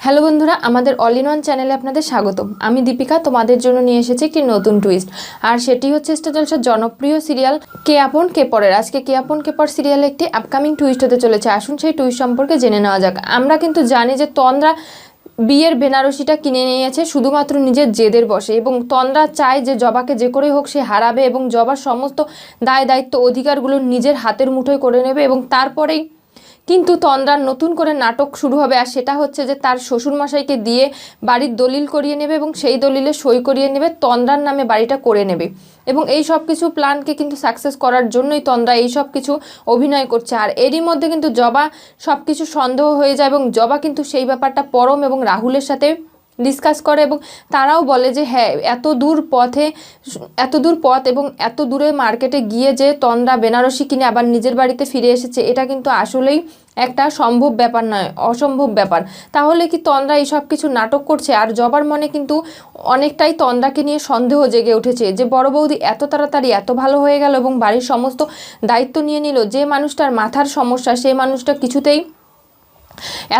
Hello বন্ধুরা, আমাদের all in one চ্যানেলে আপনাদের স্বাগতম। আমি দীপিকা, তোমাদের জন্য নিয়ে এসেছি একটি নতুন টুইস্ট আর সেটি হচ্ছে স্টার জলসার জনপ্রিয় সিরিয়াল কে আপন, কে পরের। আজকে কে আপন, কে পর সিরিয়ালে একটি আপকামিং টুইস্ট হতে চলেছে। আসুন সেই টুইস্ট সম্পর্কে জেনে নেওয়া যাক। আমরা কিন্তু জানি যে তন্দ্রা বিয়ের বেনারসিটা কিনে নিয়েছে শুধুমাত্র নিজের জেদের বসে এবং তন্দ্রা চায় যে জবাকে যে করেই হোক সে হারাবে এবং জবার সমস্ত দায় দায়িত্ব অধিকারগুলো নিজের হাতের মুঠোয় করে নেবে এবং তারপরেই কিন্তু তন্দ্রার নতুন করে নাটক শুরু হবে আর সেটা হচ্ছে যে তার শ্বশুরমশাইকে দিয়ে বাড়ির দলিল করিয়ে নেবে এবং সেই দলিলে সই করিয়ে নেবে, তন্দ্রার নামে বাড়িটা করে নেবে। এবং এই সব কিছু প্ল্যানকে কিন্তু সাকসেস করার জন্যই তন্দ্রা এই সব কিছু অভিনয় করছে। আর এরই মধ্যে কিন্তু জবা সব কিছু সন্দেহ হয়ে যায় এবং জবা কিন্তু সেই ব্যাপারটা পরম এবং রাহুলের সাথে ডিসকাস করে এবং তারাও বলে যে হ্যাঁ এত দূর পথে, এত দূর পথ এবং এত দূরে মার্কেটে গিয়ে যে তন্দ্রা বেনারসি কিনে আবার নিজের বাড়িতে ফিরে এসেছে, এটা কিন্তু আসলেই একটা সম্ভব ব্যাপার নয়, অসম্ভব ব্যাপার। তাহলে কি তন্দ্রা এই সব কিছু নাটক করছে? আর জবার মনে কিন্তু অনেকটাই তন্দ্রাকে নিয়ে সন্দেহ জেগে উঠেছে যে, বড় বৌদি এত তাড়াতাড়ি এত ভালো হয়ে গেল এবং বাড়ির সমস্ত দায়িত্ব নিয়ে নিল, যে মানুষটার মাথার সমস্যা সেই মানুষটা কিছুতেই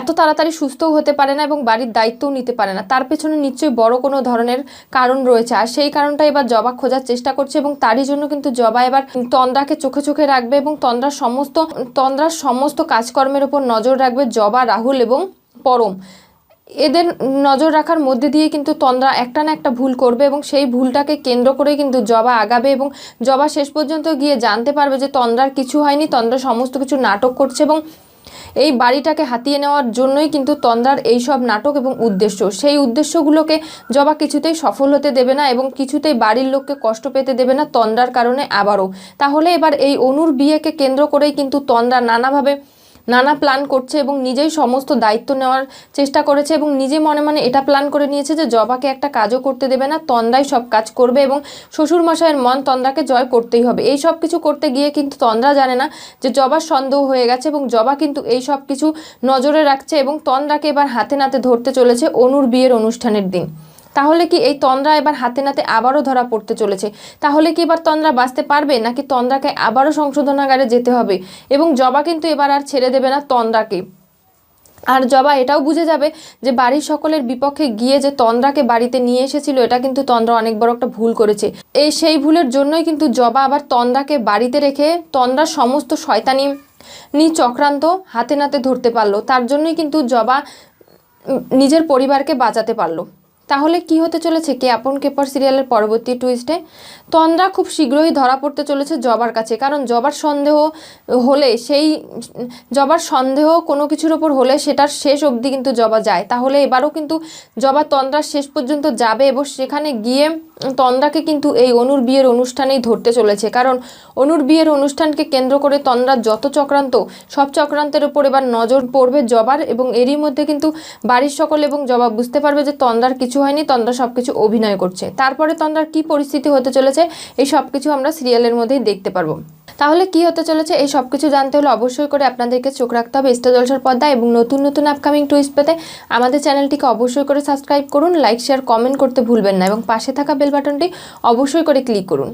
এত তাড়াতাড়ি সুস্থও হতে পারে না এবং বাড়ির দায়িত্বও নিতে পারে না। তার পেছনে নিশ্চয়ই বড় কোনো ধরনের কারণ রয়েছে। আর সেই কারণটা এবার জবা খোঁজার চেষ্টা করছে এবং তারই জন্য কিন্তু জবা এবার তন্দ্রাকে চোখে চোখে রাখবে এবং তন্দ্রার সমস্ত তন্দ্রার সমস্ত কাজকর্মের উপর নজর রাখবে জবা, রাহুল এবং পরম। এদের নজর রাখার মধ্যে দিয়ে কিন্তু তন্দ্রা একটা না একটা ভুল করবে এবং সেই ভুলটাকে কেন্দ্র করে কিন্তু জবা আগাবে এবং জবা শেষ পর্যন্ত গিয়ে জানতে পারবে যে তন্দ্রার কিছু হয়নি, তন্দ্রা সমস্ত কিছু নাটক করছে এবং এই বাড়িটাকে হাতিয়ে নেওয়ার জন্যই কিন্তু তন্দ্রার এই সব নাটক এবং উদ্দেশ্য। সেই উদ্দেশ্যগুলোকে জবা কিছুতেই সফল হতে দেবে না এবং কিছুতেই বাড়ির লোককে কষ্ট পেতে দেবে না তন্দ্রার কারণে আবারও। তাহলে এবার এই অনুর বিয়েকে কেন্দ্র করেই কিন্তু তন্দ্রা নানাভাবে নানা প্ল্যান করছে এবং নিজেই সমস্ত দায়িত্ব নেওয়ার চেষ্টা করেছে এবং নিজে মনে মনে এটা প্ল্যান করে নিয়েছে যে জবাকে একটা কাজও করতে দেবে না, তন্দ্রাই সব কাজ করবে এবং শ্বশুরমশাইয়ের মন তন্দ্রাকে জয় করতেই হবে। এই সব কিছু করতে গিয়ে কিন্তু তন্দ্রা জানে না যে জবার সন্দেহ হয়ে গেছে এবং জবা কিন্তু এই সব কিছু নজরে রাখছে এবং তন্দ্রাকে এবার হাতে নাতে ধরতে চলেছে অনুর বিয়ের অনুষ্ঠানের দিন। তাহলে কি এই তন্দ্রা এবার হাতে নাতে আবারও ধরা পড়তে চলেছে? তাহলে কি এবার তন্দ্রা বাঁচতে পারবে? নাকি তন্দ্রাকে আবারও সংশোধনাগারে যেতে হবে? এবং জবা কিন্তু এবার আর ছেড়ে দেবে না তন্দ্রাকে। আর জবা এটাও বুঝে যাবে যে বাড়ির সকলের বিপক্ষে গিয়ে যে তন্দ্রাকে বাড়িতে নিয়ে এসেছিল, এটা কিন্তু তন্দ্রা অনেক বড় একটা ভুল করেছে। এই সেই ভুলের জন্যই কিন্তু জবা আবার তন্দ্রাকে বাড়িতে রেখে তন্দ্রার সমস্ত শয়তানি নি চক্রান্ত হাতে নাতে ধরতে পারল। তার জন্যই কিন্তু জবা নিজের পরিবারকে বাঁচাতে পারল। তাহলে কি হতে চলেছে? কে আপন কেপর সিরিয়ালের পরবর্তী টুইস্টে তন্দ্রা খুব শীঘ্রই ধরা পড়তে চলেছে জবার কাছে, কারণ জবার সন্দেহ হলে সেই, জবার সন্দেহ কোনো কিছুর ওপর হলে সেটার শেষ অবধি কিন্তু জবা যায়। তাহলে এবারও কিন্তু জবা তন্দ্রার শেষ পর্যন্ত যাবে এবং সেখানে গিয়ে তন্দ্রাকে কিন্তু এই অনুর বিয়ের অনুষ্ঠানেই ধরতে চলেছে। কারণ অনুর বিয়ের অনুষ্ঠানকে কেন্দ্র করে তন্দ্রার যত চক্রান্ত, সব চক্রান্তের ওপর এবার নজর পড়বে জবার এবং এরই মধ্যে কিন্তু বাড়ির সকল এবং জবা বুঝতে পারবে যে তন্দ্রার কিছু হয়নি, তন্দ্রা সব কিছু অভিনয় করছে। তারপরে তন্দ্রার কি পরিস্থিতি হতে চলেছে, এই সব কিছু আমরা সিরিয়ালের মধ্যেই দেখতে পারব। তাহলে কি হতে চলেছে, এই সব কিছু জানতে হলে অবশ্যই করে আপনাদেরকে চোখ রাখতে হবে স্টার জলসার পর্দা এবং নতুন নতুন আপকামিং টুইস্ট পেতে আমাদের চ্যানেলটিকে অবশ্যই করে সাবস্ক্রাইব করুন লাইক শেয়ার কমেন্ট করতে ভুলবেন না এবং পাশে থাকা বেল বাটনটি অবশ্যই করে ক্লিক করুন।